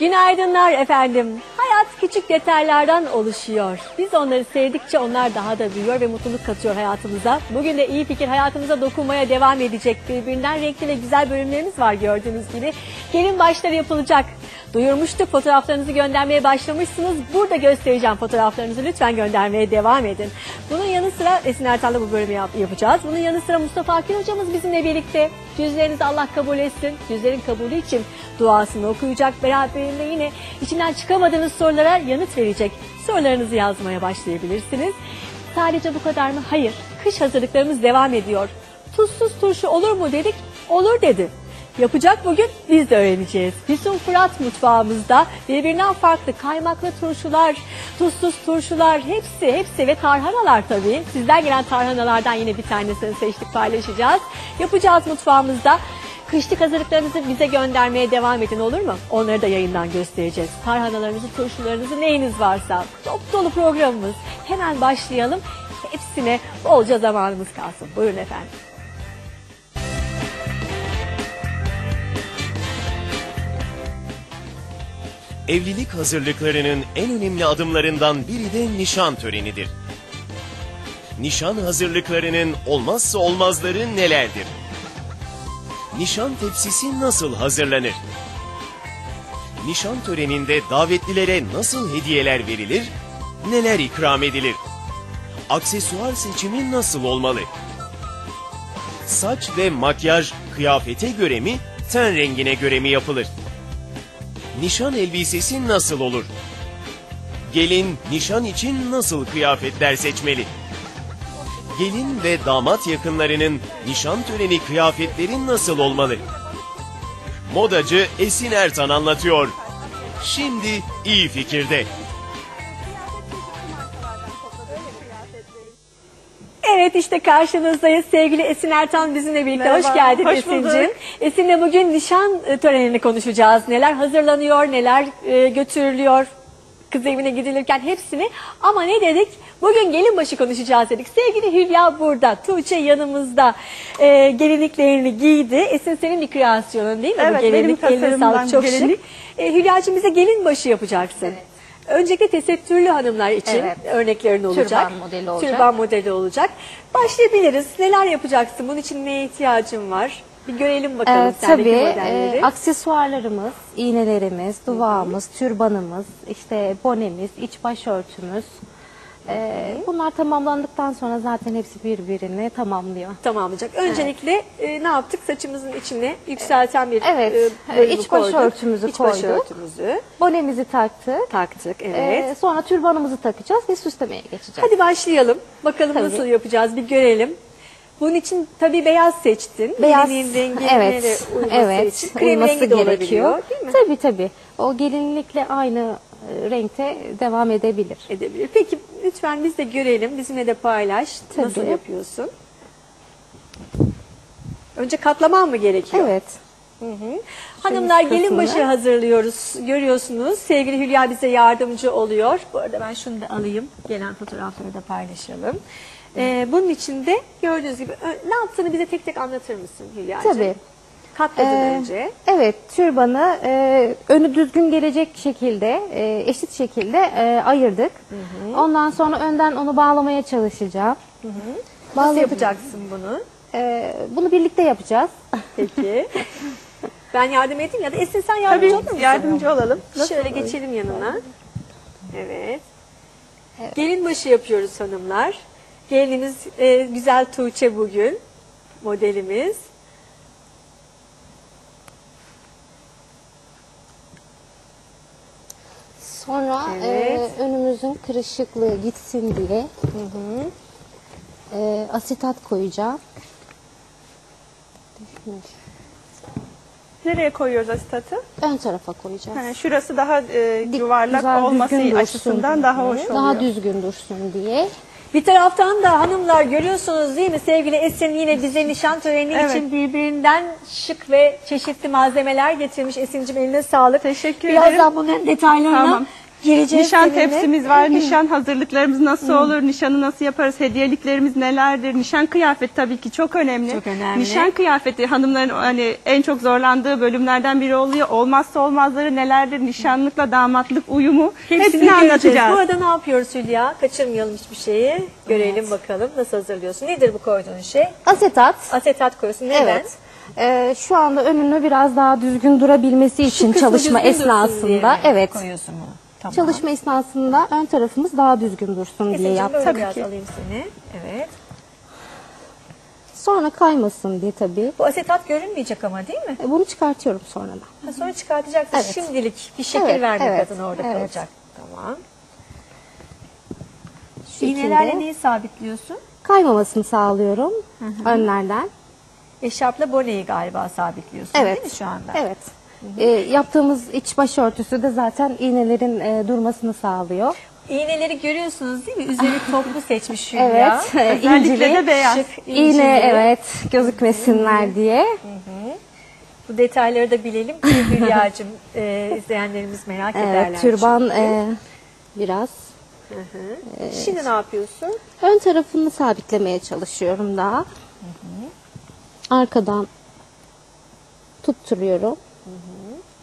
Günaydınlar efendim. Hayat küçük detaylardan oluşuyor. Biz onları sevdikçe onlar daha da büyüyor ve mutluluk katıyor hayatımıza. Bugün de iyi fikir hayatımıza dokunmaya devam edecek. Birbirinden renkli ve güzel bölümlerimiz var gördüğünüz gibi. Gelin başları yapılacak. Duyurmuştuk fotoğraflarınızı göndermeye başlamışsınız. Burada göstereceğim fotoğraflarınızı lütfen göndermeye devam edin. Bunun yanı sıra Esin Ertan'la bu bölümü yap- yapacağız. Bunun yanı sıra Mustafa Akil hocamız bizimle birlikte. Cüzlerinizi Allah kabul etsin. Cüzlerin kabulü için duasını okuyacak. Beraberinde yine içinden çıkamadığınız sorulara yanıt verecek. Sorularınızı yazmaya başlayabilirsiniz. Sadece bu kadar mı? Hayır. Kış hazırlıklarımız devam ediyor. Tuzsuz turşu olur mu dedik? Olur dedi. Yapacak bugün biz de öğreneceğiz. Füsun Fırat mutfağımızda birbirinden farklı kaymaklı turşular, tuzsuz turşular hepsi hepsi ve tarhanalar tabii. Sizden gelen tarhanalardan yine bir tanesini seçtik paylaşacağız. Yapacağız mutfağımızda. Kışlık hazırlıklarınızı bize göndermeye devam edin olur mu? Onları da yayından göstereceğiz. Tarhanalarınızı, turşularınızı neyiniz varsa. Top dolu programımız. Hemen başlayalım. Hepsine bolca zamanımız kalsın. Buyurun efendim. Evlilik hazırlıklarının en önemli adımlarından biri de nişan törenidir. Nişan hazırlıklarının olmazsa olmazları nelerdir? Nişan tepsisi nasıl hazırlanır? Nişan töreninde davetlilere nasıl hediyeler verilir? Neler ikram edilir? Aksesuar seçimi nasıl olmalı? Saç ve makyaj kıyafete göre mi, ten rengine göre mi yapılır? Nişan elbisesi nasıl olur? Gelin nişan için nasıl kıyafetler seçmeli? Gelin ve damat yakınlarının nişan töreni kıyafetleri nasıl olmalı? Modacı Esin Ertan anlatıyor. Şimdi iyi fikirde. Evet işte karşınızdayız. Sevgili Esin Ertan bizimle birlikte. Merhaba, Hoş geldin hoş Esin'cim. Esin'le bugün nişan e, törenini konuşacağız. Neler hazırlanıyor, neler e, götürülüyor kız evine gidilirken hepsini. Ama ne dedik? Bugün gelin başı konuşacağız dedik. Sevgili Hülya burada, Tuğçe yanımızda. E, gelinliklerini giydi. Esin senin bir kreasyonun değil mi? bu Evet, benim gelinlik. Eline tasarımdan sağlık, çok gelinlik. şık. E, Hülya'cığım bize gelin başı yapacaksın. Öncelikle tesettürlü hanımlar için Evet. örneklerin olacak. Türban modeli olacak. Türban modeli olacak. Başlayabiliriz. Neler yapacaksın? Bunun için neye ihtiyacın var? Bir görelim bakalım Ee, sendeki tabii modelleri. e, aksesuarlarımız, iğnelerimiz, duvağımız, türbanımız, işte bonemiz, iç başörtümüz. Ee, bunlar tamamlandıktan sonra zaten hepsi birbirini tamamlıyor. Tamamlayacak. Öncelikle e, ne yaptık? Saçımızın içine yükselten bir Evet, e, bölümü iç koyduk. başörtümüzü İç koyduk. başörtümüzü Bonemizi taktık. taktık. Evet. Ee, sonra türbanımızı takacağız ve süslemeye geçeceğiz. Hadi başlayalım. Bakalım Tabii. nasıl yapacağız bir görelim. Bunun için tabii beyaz seçtin. Beyaz, Gelinin rengine evet, uyması evet, için. Krem rengi de olabiliyor değil mi? Tabii tabii. O gelinlikle aynı renkte devam edebilir. edebilir. Peki lütfen biz de görelim. Bizimle de paylaş. Nasıl Tabii. yapıyorsun? Önce katlaman mı gerekiyor? Evet. Hanımlar üst gelin başı hazırlıyoruz. Görüyorsunuz. Sevgili Hülya bize yardımcı oluyor. Bu arada ben şunu da alayım. Gelen fotoğrafları da paylaşalım. Ee, bunun için de gördüğünüz gibi ne yaptığını bize tek tek anlatır mısın Hülya'cığım? Tabii. Katladın Ee, önce. Evet, türbanı e, önü düzgün gelecek şekilde, e, eşit şekilde e, ayırdık. Ondan sonra önden onu bağlamaya çalışacağım. Nasıl yapacaksın bunu? E, bunu birlikte yapacağız. Peki. ben yardım edeyim ya da Esin sen yardımcı Tabii olur musun? yardımcı olalım. Şöyle geçelim yanına. Evet. Gelin başı yapıyoruz hanımlar. Gelinimiz e, güzel Tuğçe bugün. Modelimiz. Sonra Evet. e, önümüzün kırışıklığı gitsin diye e, asitat koyacağım. Nereye koyuyoruz asitatı? Ön tarafa koyacağız. Ha, şurası daha e, Dik- yuvarlak güzel, olması açısından daha hoş oluyor. Daha düzgün dursun diye. Bir taraftan da hanımlar görüyorsunuz değil mi sevgili Esin yine bize nişan töreni Evet. için birbirinden şık ve çeşitli malzemeler getirmiş. Esin'cim eline sağlık. Teşekkür Birazdan ederim. bunların detaylarına Tamam. Gireceğiz Nişan seninle. tepsimiz var. Nişan hazırlıklarımız nasıl olur? Nişanı nasıl yaparız? Hediyeliklerimiz nelerdir? Nişan kıyafeti tabii ki çok önemli. Çok önemli. Nişan kıyafeti hanımların hani en çok zorlandığı bölümlerden biri oluyor. Olmazsa olmazları nelerdir? Nişanlıkla damatlık uyumu hepsini, göreceğiz. anlatacağız. Bu arada ne yapıyoruz Hülya? Kaçırmayalım hiçbir şeyi. Görelim bakalım nasıl hazırlıyorsun. Nedir bu koyduğun şey? Asetat. Asetat koyuyorsun. Neden? Evet. Ee, şu anda önünü biraz daha düzgün durabilmesi için kısmı çalışma düzgün dursun diye esnasında evet. Koyuyorsun bunu. Tamam. Çalışma esnasında ön tarafımız daha düzgün dursun diye Esin'cim yaptık. böyle biraz alayım seni. Evet. Sonra kaymasın diye tabii. Bu asetat görünmeyecek ama değil mi? E, Bunu çıkartıyorum sonradan. Ha, sonra çıkartacaksın. Evet. Şimdilik bir şekil Evet, vermek evet, adına orada evet. kalacak. Tamam. Şu İğnelerle şekilde neyi sabitliyorsun? kaymamasını sağlıyorum önlerden. Eşarpla boneyi galiba sabitliyorsun Evet. değil mi şu anda? Evet. E, yaptığımız iç başörtüsü de zaten iğnelerin e, durmasını sağlıyor. İğneleri görüyorsunuz değil mi? Üzeri toplu seçmiş Hülya. Evet. e, Özellikle incili. de beyaz. Şık, İğne evet gözükmesinler diye. Bu detayları da bilelim ki Hülya'cığım e, izleyenlerimiz merak ederler. Evet, türban çünkü. e, biraz. Şimdi ne yapıyorsun? Ön tarafını sabitlemeye çalışıyorum daha. Arkadan tutturuyorum.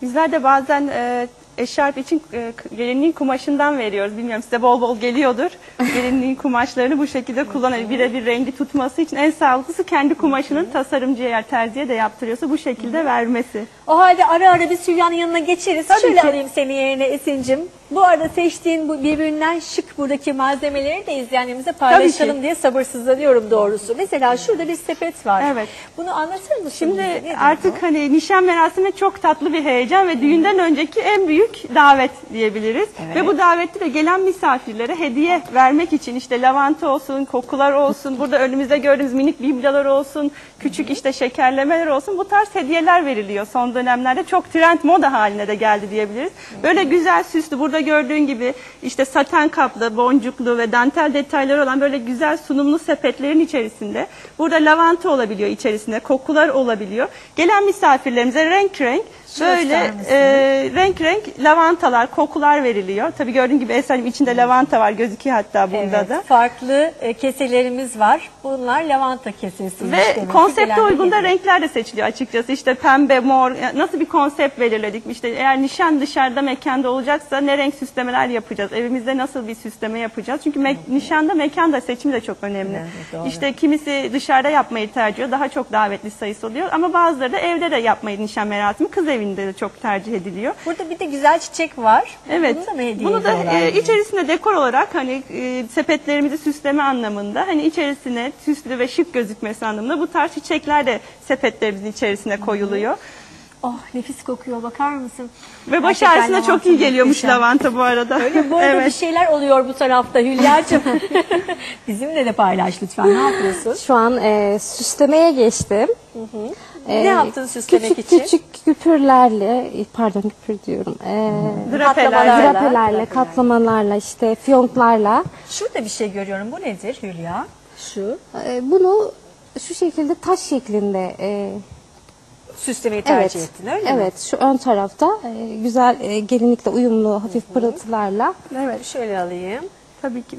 Bizler de bazen e, eşarp için e, gelinliğin kumaşından veriyoruz. Bilmiyorum size bol bol geliyordur. gelinliğin kumaşlarını bu şekilde kullanıyor. Birebir rengi tutması için en sağlıklısı kendi kumaşının tasarımcıya eğer terziye de yaptırıyorsa bu şekilde vermesi. O halde ara ara biz Hülya'nın yanına geçeriz. Tabii Şöyle ki. alayım seni yerine Esin'cim. Bu arada seçtiğin bu birbirinden şık buradaki malzemeleri de izleyenlerimize paylaşalım diye sabırsızlanıyorum doğrusu. Mesela şurada bir sepet var. Evet. Bunu anlatır mısın? Şimdi bize? Nedir artık bu? hani nişan merasimi çok tatlı bir heyecan ve düğünden önceki en büyük davet diyebiliriz. Ve bu davette de gelen misafirlere hediye vermek için işte lavanta olsun, kokular olsun, burada önümüzde gördüğümüz minik biblolar olsun, küçük işte şekerlemeler olsun bu tarz hediyeler veriliyor. Son dönemlerde çok trend moda haline de geldi diyebiliriz. Böyle güzel süslü burada gördüğün gibi işte saten kaplı, boncuklu ve dantel detayları olan böyle güzel sunumlu sepetlerin içerisinde burada lavanta olabiliyor içerisinde, kokular olabiliyor. Gelen misafirlerimize renk renk böyle e, renk renk lavantalar, kokular veriliyor. Tabii gördüğün gibi Eser'im içinde lavanta var gözüküyor hatta bunda Evet, da. farklı e, keselerimiz var. Bunlar lavanta kesesi. Ve konsepte uygun da renkler de seçiliyor açıkçası. İşte pembe, mor, nasıl bir konsept belirledik? İşte eğer nişan dışarıda mekanda olacaksa ne renk süslemeler yapacağız? Evimizde nasıl bir süsleme yapacağız? Çünkü me- nişanda mekan da seçimi de çok önemli. Evet, doğru. işte kimisi dışarıda yapmayı tercih ediyor. Daha çok davetli sayısı oluyor. Ama bazıları da evde de yapmayı nişan merasimi kız evinde de çok tercih ediliyor. Burada bir de güzel çiçek var. Evet. Bunu da mı hediye Bunu da e, içerisinde dekor olarak hani e, sepetlerimizi süsleme anlamında hani içerisine süslü ve şık gözükmesi anlamında bu tarz çiçekler de sepetlerimizin içerisine koyuluyor. Oh nefis kokuyor bakar mısın? Ve baş Gerçekten ağrısına çok iyi geliyormuş muhteşem. lavanta bu arada. Öyle bu arada evet. bir şeyler oluyor bu tarafta Hülya'cığım. Bizimle de paylaş lütfen. Ne yapıyorsun? Şu an e, süslemeye geçtim. Ne yaptın süslemek küçük, için? Küçük küpürlerle, e, pardon küpür diyorum. E, drapelerle, katlamalarla, işte fiyonklarla. Şurada bir şey görüyorum. Bu nedir Hülya? Şu. E, bunu şu şekilde taş şeklinde e, Süslemeyi evet, tercih ettin öyle mi? evet şu ön tarafta e, güzel e, gelinlikle uyumlu hafif pırıltılarla Evet. Şöyle alayım. Tabii ki.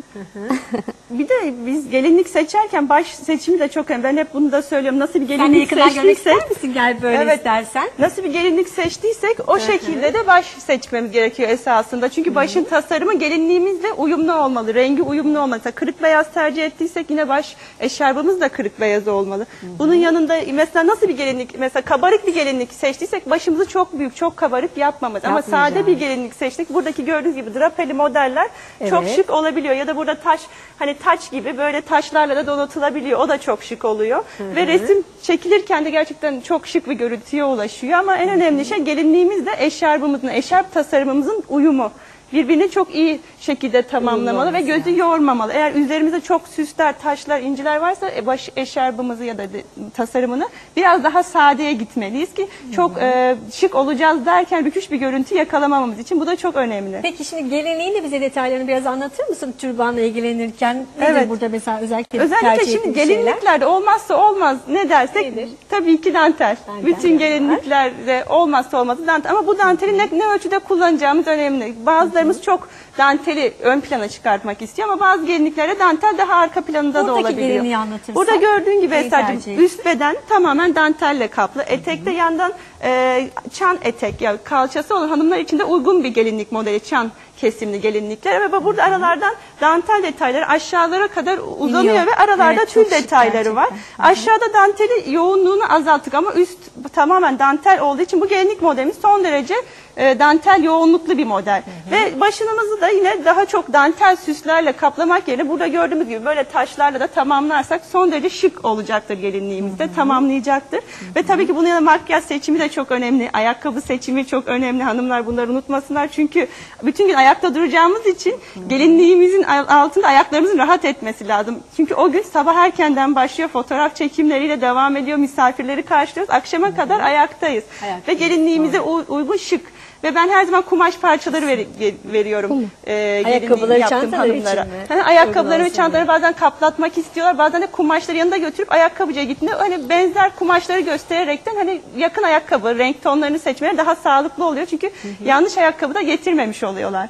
bir de biz gelinlik seçerken baş seçimi de çok önemli. Ben hep bunu da söylüyorum. Nasıl bir Sen gelinlik görmek seçtiysek ister misin? Gel böyle Evet. istersen. Nasıl bir gelinlik seçtiysek o şekilde de baş seçmemiz gerekiyor esasında. Çünkü başın tasarımı gelinliğimizle uyumlu olmalı. Rengi uyumlu olmalı. Mesela kırık beyaz tercih ettiysek yine baş eşarbımız da kırık beyaz olmalı. Bunun yanında mesela nasıl bir gelinlik mesela kabarık bir gelinlik seçtiysek başımızı çok büyük çok kabarık yapmamız. Ama sade bir gelinlik seçtik. Buradaki gördüğünüz gibi drapeli modeller çok Evet. şık olabiliyor. Ya da burada taş hani taç gibi böyle taşlarla da donatılabiliyor. O da çok şık oluyor. Ve resim çekilirken de gerçekten çok şık bir görüntüye ulaşıyor. Ama en önemli şey gelinliğimizle eşarbımızın, eşarp tasarımımızın uyumu. Birbirini çok iyi şekilde tamamlamalı ve gözü yormamalı. Eğer üzerimizde çok süsler, taşlar, inciler varsa e, baş eşarbımızı ya da de- tasarımını biraz daha sadeye gitmeliyiz ki çok e, şık olacağız derken rüküş bir görüntü yakalamamamız için bu da çok önemli. Peki şimdi gelinliğin de bize detaylarını biraz anlatır mısın türbanla ilgilenirken? Nedir Evet. burada mesela özellikle Özellikle tercih şimdi ettiğin şeyler? gelinliklerde olmazsa olmaz ne dersek Nedir? tabii ki dantel. Dantel Bütün gelinliklerde olmazsa olmazı dantel. Ama bu danteli ne, ne ölçüde kullanacağımız önemli. Bazıları Bazılarımız çok danteli ön plana çıkartmak istiyor ama bazı gelinliklerde dantel daha arka planında da Buradaki olabiliyor. gelinliği anlatırsan Burada gördüğün gibi Esra'cığım üst beden tamamen dantelle kaplı. Etekte yandan e, çan etek yani kalçası olan hanımlar için de uygun bir gelinlik modeli çan kesimli gelinlikler ve burada aralardan dantel detayları aşağılara kadar uzanıyor İniyor. ve aralarda Evet, tül detayları var. gerçekten. Aşağıda danteli yoğunluğunu azalttık ama üst tamamen dantel olduğu için bu gelinlik modelimiz son derece e, dantel yoğunluklu bir model. Ve başınımızı da yine daha çok dantel süslerle kaplamak yerine burada gördüğümüz gibi böyle taşlarla da tamamlarsak son derece şık olacaktır gelinliğimizde, tamamlayacaktır. Ve tabii ki bunun yanında makyaj seçimi de çok önemli, ayakkabı seçimi çok önemli. Hanımlar bunları unutmasınlar çünkü bütün gün ayakta duracağımız için gelinliğimizin altında ayaklarımızın rahat etmesi lazım. Çünkü o gün sabah erkenden başlıyor, fotoğraf çekimleriyle devam ediyor, misafirleri karşılıyoruz. Akşama kadar ayaktayız. Ayaktayız, Ve gelinliğimize uygun şık ve ben her zaman kumaş parçaları ver- ver- veriyorum e, gelinliği Ayakkabıları, yaptığım çantaları için hanımlara. mi? Hani ayakkabıları Uygun ve çantaları bazen kaplatmak istiyorlar. Bazen de kumaşları yanında götürüp ayakkabıcıya gittiğinde hani benzer kumaşları göstererekten hani yakın ayakkabı renk tonlarını seçmeleri daha sağlıklı oluyor. Çünkü yanlış ayakkabı da getirmemiş oluyorlar.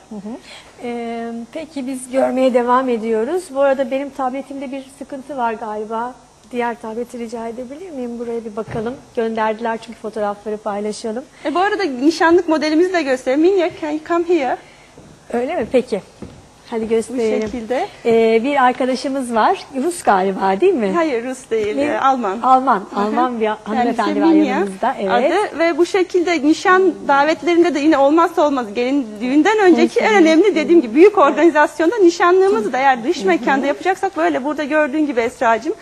Ee, peki biz görmeye devam ediyoruz. Bu arada benim tabletimde bir sıkıntı var galiba. Diğer tableti rica edebilir miyim? Buraya bir bakalım. Gönderdiler çünkü fotoğrafları paylaşalım. E, bu arada nişanlık modelimizi de göstereyim. Minya can you come here? Öyle mi? Peki. Hadi Bu gösterelim. şekilde. Ee, bir arkadaşımız var. Rus galiba değil mi? Hayır Rus değil, Ne? Alman. Alman. Alman bir hanımefendi Kendisi var yanımızda. Evet. Adı ve bu şekilde nişan davetlerinde de yine olmazsa olmaz gelin düğünden önceki en önemli dediğim gibi büyük organizasyonda nişanlığımızı da eğer dış mekanda yapacaksak böyle burada gördüğün gibi Esra'cığım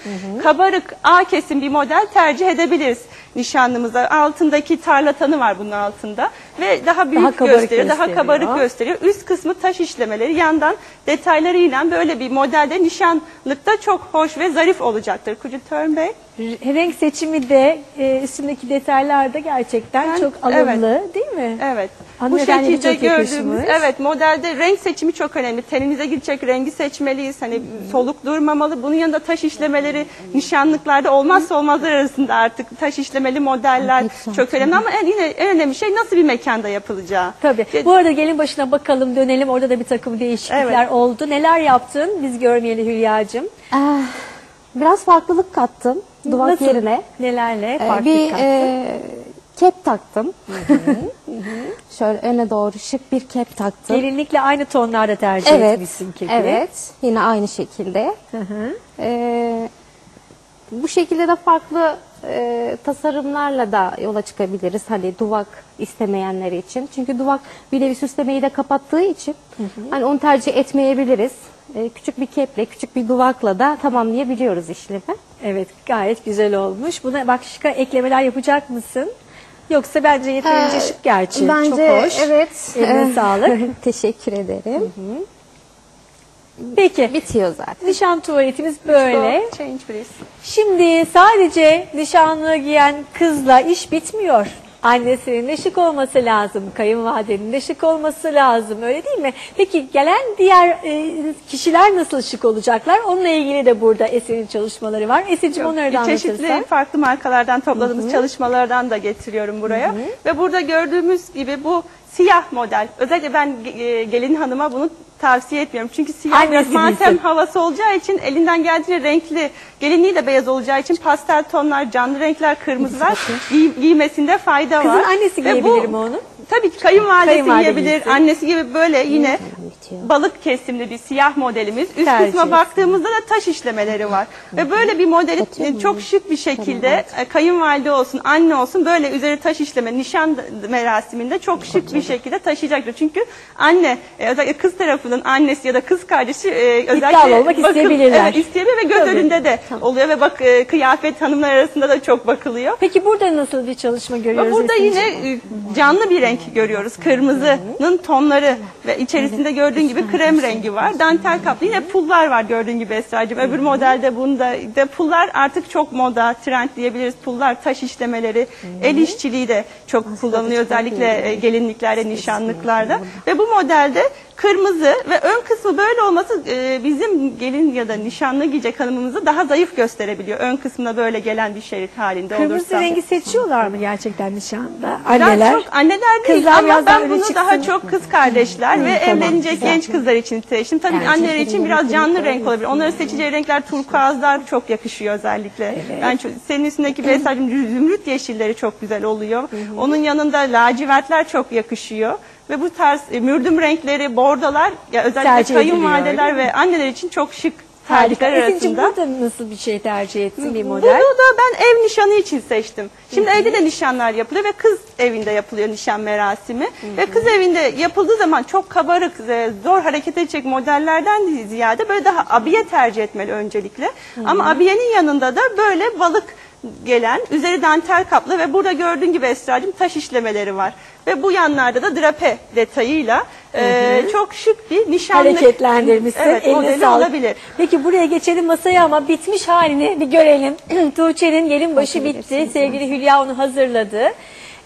kabarık A kesim bir model tercih edebiliriz nişanlımıza. Altındaki tarlatanı var bunun altında ve daha büyük kabarık gösteriyor, daha gösteriyor. kabarık gösteriyor. Üst kısmı taş işlemeleri, yandan detaylarıyla böyle bir modelde nişanlıkta çok hoş ve zarif olacaktır. Back? R- Renk seçimi de e, üstündeki detaylar da gerçekten Ben- çok alımlı değil mi? Evet. Bu şekilde çok gördüğümüz yakışmış. evet modelde renk seçimi çok önemli. Teninize girecek rengi seçmeliyiz. Hani soluk durmamalı. Bunun yanında taş işlemeleri nişanlıklarda olmazsa olmazlar arasında artık taş işlemeli modeller çok önemli ama en yine en önemli şey nasıl bir mekanda yapılacağı. Tabii. Bu arada gelin başına bakalım dönelim. Orada da bir takım değişiklikler Evet. oldu. Neler yaptın? Biz görmeyeli Hülya'cığım. Ah, biraz farklılık kattım duvak Nasıl? yerine. Nelerle Ee, farklı bir kattın? e, kep taktım. Şöyle öne doğru şık bir kep taktım. Gelinlikle aynı tonlarda tercih evet, etmişsin kepi. evet. Yine aynı şekilde. Hı hı. Ee, bu şekilde de farklı e, tasarımlarla da yola çıkabiliriz. Hani duvak istemeyenler için. Çünkü duvak bir nevi süslemeyi de kapattığı için hani onu tercih etmeyebiliriz. Ee, küçük bir keple, küçük bir duvakla da tamamlayabiliyoruz işlemi. Evet gayet güzel olmuş. Buna başka eklemeler yapacak mısın? Yoksa bence yeterince Ee, şık gerçi. Bence Çok hoş. evet. Eline sağlık. Teşekkür ederim. Peki. Bitiyor zaten. Nişan tuvaletimiz böyle. Change please. Şimdi sadece nişanlığı giyen kızla iş bitmiyor. Annesinin de şık olması lazım, kayınvalidenin de şık olması lazım öyle değil mi? Peki gelen diğer e, kişiler nasıl şık olacaklar? Onunla ilgili de burada Esin'in çalışmaları var. Esin'cim onları da Çeşitli anlatırsan. farklı markalardan topladığımız çalışmalardan da getiriyorum buraya. Ve burada gördüğümüz gibi bu siyah model. Özellikle ben e, gelin hanıma bunu tavsiye etmiyorum. Çünkü siyah biraz matem havası olacağı için elinden geldiğince renkli, gelinliği de beyaz olacağı için pastel tonlar, canlı renkler, kırmızılar giy- giymesinde fayda Kızın var. annesi Ve giyebilir mi onu? Tabii ki kayınvalidesi Kayınvalide giyebilir. giysin. Annesi gibi böyle yine balık kesimli bir siyah modelimiz. Üst Tercih kısma baktığımızda da taş işlemeleri var. Ve böyle bir modeli e, çok şık bir şekilde e, kayınvalide olsun, anne olsun böyle üzeri taş işleme nişan merasiminde çok şık bir şekilde taşıyacaktır. Çünkü anne e, özellikle kız tarafının annesi ya da kız kardeşi e, özellikle olmak isteyebilirler. Evet, isteyebilir ve göz Tabii. önünde de oluyor ve bak e, kıyafet hanımlar arasında da çok bakılıyor. Peki burada nasıl bir çalışma görüyoruz? Burada yine e, canlı bir renk görüyoruz. Kırmızının tonları ve içerisinde gördüğün gibi krem rengi var. Dantel kaplı yine pullar var gördüğün gibi Esra'cığım. Öbür modelde bunda de pullar artık çok moda, trend diyebiliriz. Pullar, taş işlemeleri, el işçiliği de çok kullanılıyor özellikle e, gelinliklerde, nişanlıklarda. Ve bu modelde kırmızı ve ön kısmı böyle olması e, bizim gelin ya da nişanlı giyecek hanımımızı daha zayıf gösterebiliyor. Ön kısmına böyle gelen bir şerit halinde Kırmızı olursa. rengi seçiyorlar mı gerçekten nişanda? Anneler. çok anneler değil Kızlar ama ben bunu daha çok kız kardeşler ve tamam, evlenecek güzel. genç kızlar için seçtim. Tabii ki anneler için biraz canlı renk olabilir. Onların seçeceği renkler turkuazlar çok yakışıyor özellikle. Ben çok, senin üstündeki mesajım zümrüt yeşilleri çok güzel oluyor. Onun yanında lacivertler çok yakışıyor. Ve bu tarz e, mürdüm renkleri, bordolar ya özellikle Tercih ediliyor, kayınvalideler mi? ve anneler için çok şık Harika. tercihler Esin'cim arasında. burada nasıl bir şey tercih ettin bir Bunu model? da ben ev nişanı için seçtim. Şimdi evde de nişanlar yapılıyor ve kız evinde yapılıyor nişan merasimi. Ve kız evinde yapıldığı zaman çok kabarık, e, zor hareket edecek modellerden ziyade böyle daha abiye tercih etmeli öncelikle. Ama abiyenin yanında da böyle balık gelen, üzeri dantel kaplı ve burada gördüğün gibi Esra'cığım taş işlemeleri var. Ve bu yanlarda da drape detayıyla e, çok şık bir nişanlık hareketlendirmişsin. Evet, Eline modeli sağlık. olabilir. Peki buraya geçelim masaya ama bitmiş halini bir görelim. Tuğçe'nin gelin başı bitti. Sevgili Hülya onu hazırladı.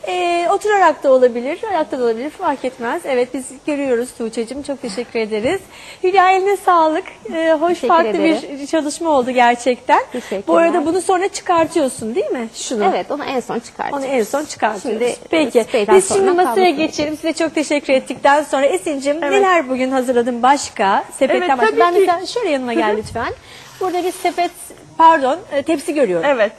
Ee, oturarak da olabilir, ayakta da olabilir fark etmez. Evet biz görüyoruz Tuğçe'cim çok teşekkür ederiz. Hülya eline sağlık. Ee, hoş Teşekkür farklı ederim. bir çalışma oldu gerçekten. Teşekkürler. Bu arada bunu sonra çıkartıyorsun değil mi? Şunu. Evet onu en son çıkartacağız. Onu en son çıkartıyoruz. Şimdi, Peki. Biz şimdi sonra masaya geçelim. Size çok teşekkür ettikten sonra Esin'cim Evet. neler bugün hazırladın başka? Sepetten Evet, başka. tabii Ben ki. mesela şöyle yanıma gel lütfen. Burada bir sepet, pardon e, tepsi görüyorum. Evet.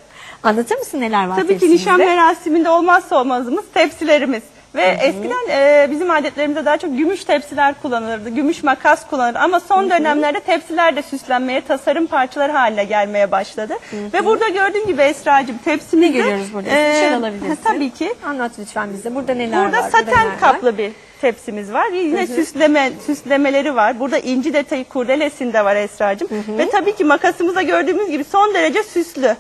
Anlatır mısın neler var Tabii ki nişan merasiminde olmazsa olmazımız tepsilerimiz. Ve eskiden e, bizim adetlerimizde daha çok gümüş tepsiler kullanılırdı, gümüş makas kullanılırdı. Ama son dönemlerde tepsiler de süslenmeye, tasarım parçaları haline gelmeye başladı. Ve burada gördüğüm gibi Esra'cığım Ne tepsimizde... görüyoruz burada? e, Bir şey alabilirsin. Tabii ki. Anlat lütfen bize. Burada neler Burada var? saten neler var? kaplı bir tepsimiz var. Yine süsleme süslemeleri var. Burada inci detayı kurdelesinde var Esra'cığım. Ve tabii ki makasımızda gördüğümüz gibi son derece süslü.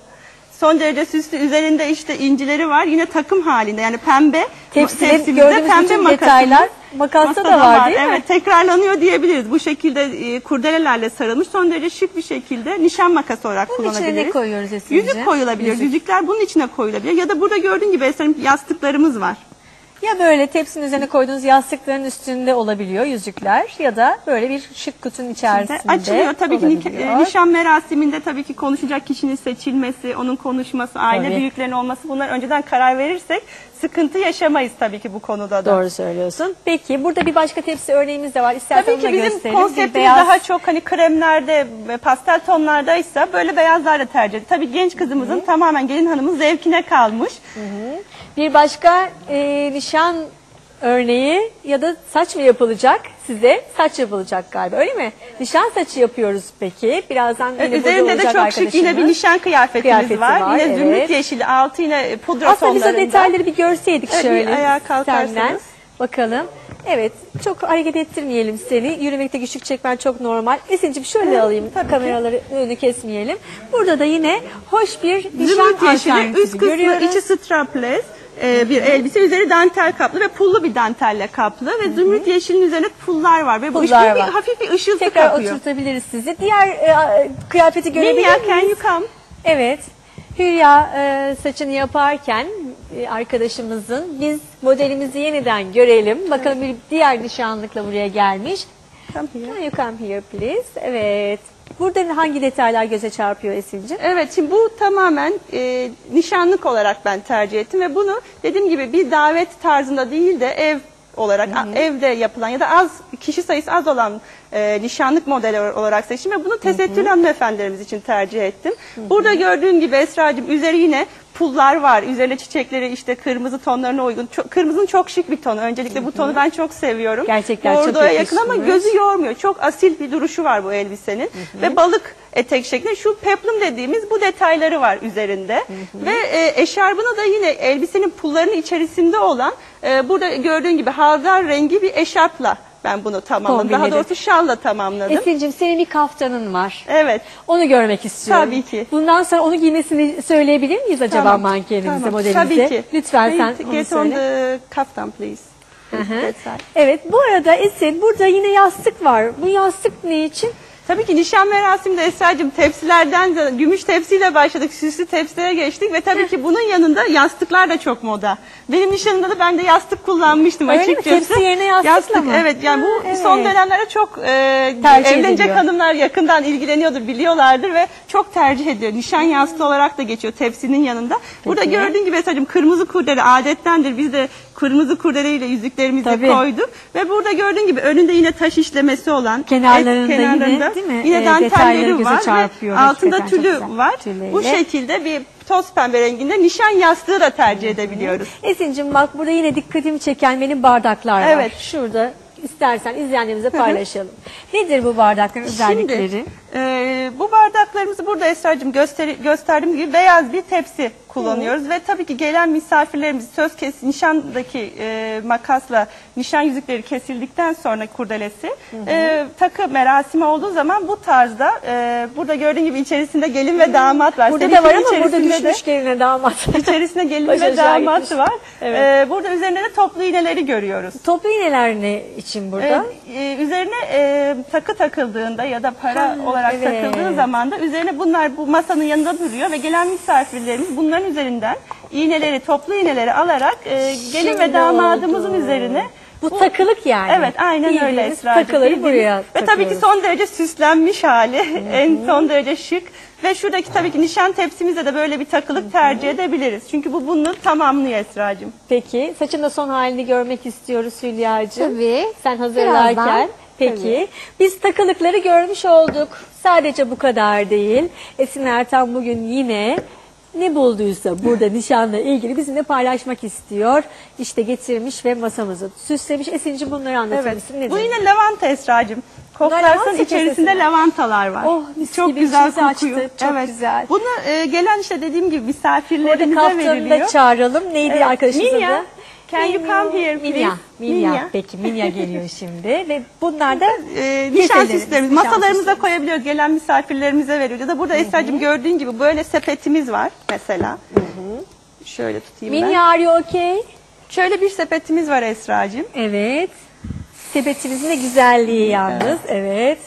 Son derece süslü. Üzerinde işte incileri var. Yine takım halinde. Yani pembe. Tepside tepsimizde gördüğümüz bütün makasımız- detaylar makasta da Masada var, değil mi? Evet tekrarlanıyor diyebiliriz. Bu şekilde e, kurdelelerle sarılmış. Son derece şık bir şekilde nişan makası olarak Bunun içine ne kullanabiliriz. koyuyoruz Esin'cim? Yüzük koyulabiliyor. Yüzük. Yüzükler bunun içine koyulabiliyor. Ya da burada gördüğün gibi Esra'cığım yastıklarımız var. Ya böyle tepsinin üzerine koyduğunuz yastıkların üstünde olabiliyor yüzükler ya da böyle bir şık kutunun içerisinde açılıyor. Tabii ki nik- olabiliyor. nişan merasiminde tabii ki konuşacak kişinin seçilmesi, onun konuşması, aile Tabii. büyüklerinin olması bunlar önceden karar verirsek sıkıntı yaşamayız tabii ki bu konuda da. Doğru söylüyorsun. Peki burada bir başka tepsi örneğimiz de var. İstersen Tabii ki bizim gösterelim. Bir konseptimiz beyaz- daha çok hani kremlerde ve pastel tonlardaysa böyle beyazlar da tercih edilir. Tabii genç kızımızın tamamen gelin hanımın zevkine kalmış. Bir başka e, nişan örneği ya da saç mı yapılacak size? Saç yapılacak galiba öyle mi? Nişan saçı yapıyoruz peki. Birazdan yine burada Üzerinde de olacak çok şık yine bir nişan kıyafetimiz Kıyafeti var. var, Yine zümrüt evet. yeşili, altı yine pudra Aslında biz o detayları bir görseydik Evet, bir şöyle. ayağa kalkarsanız. senden. Bakalım. Evet, çok hareket ettirmeyelim seni. Yürümekte güçlük çekmen çok normal. Esin'cim şöyle alayım, tabii ki. kameraları önünü kesmeyelim. Burada da yine hoş bir nişan Zümrüt yeşili, üst kısmı görüyoruz. içi strapless e, bir elbise, üzeri dantel kaplı ve pullu bir dantelle kaplı ve zümrüt yeşilin üzerine pullar var ve bu Pullar bir var. hafif bir ışıltı Tekrar kapıyor. oturtabiliriz sizi. Diğer e, kıyafeti görebilir Linya, miyiz? can you come? Evet. Hülya e, saçını yaparken e, arkadaşımızın biz modelimizi yeniden görelim. Bakalım bir diğer nişanlıkla buraya gelmiş. Come here. Can you come here please? Evet. Burada hangi detaylar göze çarpıyor Esin'cim? Evet şimdi bu tamamen e, nişanlık olarak ben tercih ettim ve bunu dediğim gibi bir davet tarzında değil de ev olarak a- evde yapılan ya da az kişi sayısı az olan e, nişanlık modeli olarak seçtim ve bunu tesettürlü hanımefendilerimiz için tercih ettim. Burada gördüğün gibi Esra'cığım üzeri yine pullar var. Üzerine çiçekleri işte kırmızı tonlarına uygun. Çok, kırmızının çok şık bir tonu. Öncelikle bu tonu ben çok seviyorum. Gerçekten çok Bordoya yakın ama yakışmış. gözü yormuyor. Çok asil bir duruşu var bu elbisenin. Ve balık etek şeklinde şu peplum dediğimiz bu detayları var üzerinde. Ve e, eşarbına da yine elbisenin pullarının içerisinde olan e, burada gördüğün gibi havdar rengi bir eşarpla ben bunu tamamladım. Daha Kombinledin. doğrusu şalla tamamladım. Esin'cim senin bir kaftanın var. Evet. Onu görmek istiyorum. Tabii ki. Bundan sonra onu giymesini söyleyebilir miyiz acaba Tamam, mankenimize, tamam. modelimize? Tabii ki. Lütfen Hey, sen onu Get on söyle. the kaftan please. detay. Evet bu arada Esin burada yine yastık var. Bu yastık ne için? Tabii ki nişan merasiminde Esra'cığım tepsilerden de gümüş tepsiyle başladık. Süslü tepsilere geçtik ve tabii ki bunun yanında yastıklar da çok moda. Benim nişanımda da ben de yastık kullanmıştım Öyle mi? açıkçası. Tepsi yerine yastıkla mı? Evet yani bu Ha, son evet. dönemlerde çok e, Tercih evlenecek ediliyor. hanımlar yakından ilgileniyordur, biliyorlardır ve çok tercih ediyor. Nişan yastığı olarak da geçiyor tepsinin yanında. Burada Peki. gördüğün gibi Esra'cığım kırmızı kurdele adettendir. Biz de kırmızı kurdeleyle yüzüklerimizi Tabii. koyduk. Ve burada gördüğün gibi önünde yine taş işlemesi olan Kenarlarında et yine, değil mi? Yine Ee, dantelleri var ve altında tülü var. Tüleyle. Bu şekilde bir toz pembe renginde nişan yastığı da tercih edebiliyoruz. Esin'cim bak burada yine dikkatimi çeken benim bardaklar var. Evet. Şurada istersen izleyenlerimize paylaşalım. Nedir bu bardakların özellikleri? Şimdi e, bu bardaklarımızı burada Esra'cığım gösteri, gösterdiğim gibi beyaz bir tepsi kullanıyoruz ve tabii ki gelen misafirlerimiz söz kes nişandaki e, makasla nişan yüzükleri kesildikten sonra kurdelesi e, takı merasimi olduğu zaman bu tarzda e, burada gördüğün gibi içerisinde gelin ve damat var. Burada da Seninkinin var ama burada içerisinde de- düşmüş geline damat. İçerisinde gelin ve damat gitmiş. var. Evet. Ee, burada üzerinde de toplu iğneleri görüyoruz. Toplu iğneler ne için burada? Ee, e, üzerine e, takı takıldığında ya da para Ha, olarak evet. takıldığı zaman da üzerine bunlar bu masanın yanında duruyor ve gelen misafirlerimiz bunların üzerinden iğneleri, toplu iğneleri alarak e, gelin Şimdi ve damadımızın oldu. üzerine Bu takılık yani. Evet aynen öyle Bildiğiniz Esra'cığım. Takıları Bildiğiniz- buraya Ve tabii ki son derece süslenmiş hali. en son derece şık. Ve şuradaki tabii ki nişan tepsimizde de böyle bir takılık tercih edebiliriz. Çünkü bu bunu tamamlıyor Esra'cığım. Peki saçın da son halini görmek istiyoruz Hülya'cığım. Tabii. Sen hazırlarken. Birazdan. Peki. Tabii. Biz takılıkları görmüş olduk. Sadece bu kadar değil. Esin Ertan bugün yine ne bulduysa burada nişanla ilgili bizimle paylaşmak istiyor. İşte getirmiş ve masamızı süslemiş. Esinci bunları anlatır Evet. mısın? Nedir? Bu yine lavanta Esra'cığım. lavanta Koklarsan içerisinde mi? lavantalar var. Oh, mis çok gibi güzel kokuyor. açtı. Çok güzel. Bunu e, gelen işte dediğim gibi Orada misafirlerimize veriliyor. da çağıralım. Neydi Evet, arkadaşımızın adı? Can you come here, please? Minya. Minya. Minya. Peki Minya geliyor şimdi ve bunlar da E, nişan süslerimiz. Masalarımıza koyabiliyoruz. Gelen misafirlerimize veriyoruz. Ya da burada Esra'cığım gördüğün gibi böyle sepetimiz var mesela. Şöyle tutayım ben. Minya are you okay? Şöyle bir sepetimiz var Esra'cığım. Evet. Sepetimizin de güzelliği yalnız. Evet.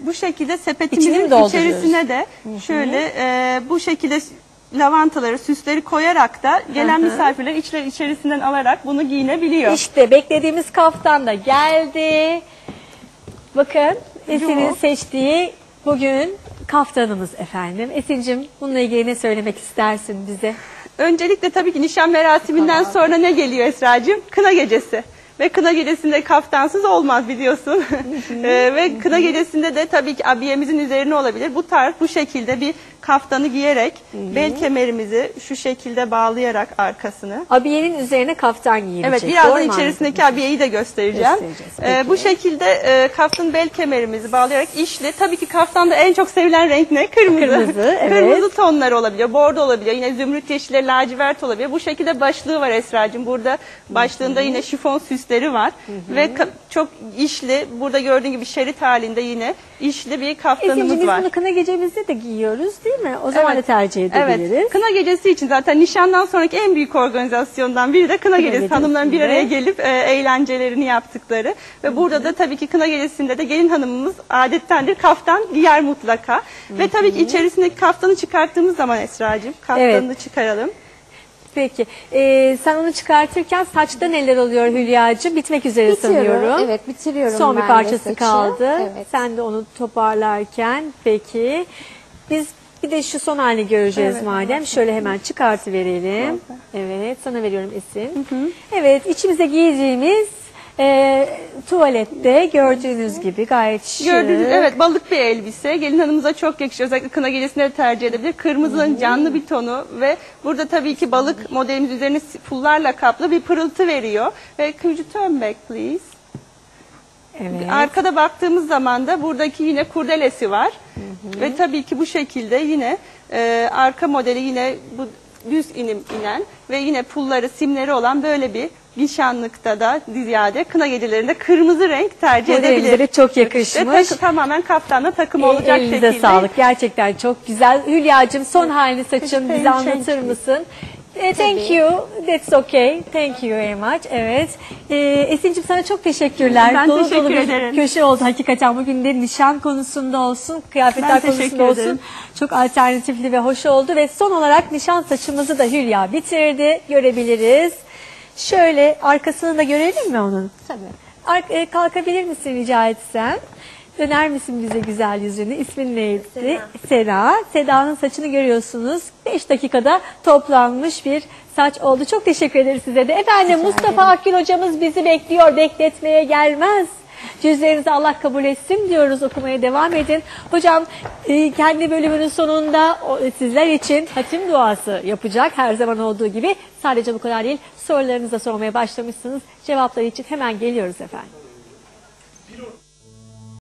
Bu şekilde İçini mi sepetimizin dolduruyoruz? içerisine de şöyle e, bu şekilde lavantaları, süsleri koyarak da gelen misafirler içler içerisinden alarak bunu giyinebiliyor. İşte beklediğimiz kaftan da geldi. Bakın Esin'in Yok. seçtiği bugün kaftanımız efendim. Esin'cim bununla ilgili ne söylemek istersin bize? Öncelikle tabii ki nişan merasiminden sonra ne geliyor Esra'cığım? Kına gecesi. Ve kına gecesinde kaftansız olmaz biliyorsun. Ee, ve kına gecesinde de tabii ki abiyemizin üzerine olabilir. Bu tarz bu şekilde bir kaftanı giyerek bel kemerimizi şu şekilde bağlayarak arkasını. Abiyenin üzerine kaftan giyilecek. Evet birazdan içerisindeki abiyeyi de göstereceğim. Ee, bu şekilde e, kaftın bel kemerimizi bağlayarak işli. Tabii ki kaftanda en çok sevilen renk ne? Kırmızı. Kırmızı, evet. Kırmızı tonlar olabiliyor. Bordo olabiliyor. Yine zümrüt yeşili, lacivert olabiliyor. Bu şekilde başlığı var Esra'cığım. Burada başlığında yine şifon süsleri var. Ve ka- çok işli. Burada gördüğün gibi şerit halinde yine işli bir kaftanımız var. bunu kına gecemizde de giyiyoruz değil mi? O zaman Evet. da tercih edebiliriz. Evet. Kına gecesi için zaten nişandan sonraki en büyük organizasyondan biri de kına, gecesi. gecesinde. Hanımların bir araya gelip e, eğlencelerini yaptıkları. Ve burada da tabii ki kına gecesinde de gelin hanımımız adettendir kaftan giyer mutlaka. Ve tabii ki içerisindeki kaftanı çıkarttığımız zaman Esra'cığım kaftanını Evet. çıkaralım. Peki. Ee, sen onu çıkartırken saçta neler oluyor Hülya'cığım? Bitmek üzere Bitiriyorum. sanıyorum. Evet bitiriyorum Son bir ben de parçası saçı. kaldı. Evet. Sen de onu toparlarken peki. Biz bir de şu son halini göreceğiz Evet. madem. Şöyle hemen çıkartıverelim. Evet sana veriyorum Esin. Evet içimize giyeceğimiz e, tuvalette gördüğünüz gibi gayet şık. Gördüğünüz evet balık bir elbise. Gelin hanımıza çok yakışıyor. Özellikle kına gecesinde de tercih edebilir. Kırmızının canlı bir tonu ve burada tabii ki balık modelimiz üzerine pullarla kaplı bir pırıltı veriyor. Ve could you turn back please? Evet. Arkada baktığımız zaman da buradaki yine kurdelesi var. Ve tabii ki bu şekilde yine e, arka modeli yine bu düz inim inen ve yine pulları, simleri olan böyle bir nişanlıkta da ziyade kına gecelerinde kırmızı renk tercih Modelimize edebilir. de çok Ve yakışmış. takı, tamamen kaftanla takım E, olacak Elinize şekilde. sağlık. Gerçekten çok güzel. Hülya'cığım son halini saçın Teşekkür bize ederim. anlatır mısın? E, thank you. That's okay. Thank you very much. Evet. E, Esin'cim sana çok teşekkürler. Ben dolu teşekkür dolu bir ederim. köşe oldu hakikaten. Bugün de nişan konusunda olsun, kıyafetler Ben konusunda olsun. ederim. Çok alternatifli ve hoş oldu. Ve son olarak nişan saçımızı da Hülya bitirdi. Görebiliriz. Şöyle arkasını da görelim mi onun? Tabii. Ar- e, kalkabilir misin rica etsem? Döner misin bize güzel yüzünü? İsmin neydi? Sena. Seda'nın saçını görüyorsunuz. 5 dakikada toplanmış bir saç oldu. Çok teşekkür ederiz size de. Efendim Mustafa Akgül hocamız bizi bekliyor. Bekletmeye gelmez. Cüzlerinizi Allah kabul etsin diyoruz. Okumaya devam edin. Hocam e, kendi bölümünün sonunda o- sizler için hatim duası yapacak. Her zaman olduğu gibi. Sadece bu kadar değil. Sorularınızı da sormaya başlamışsınız. Cevapları için hemen geliyoruz efendim.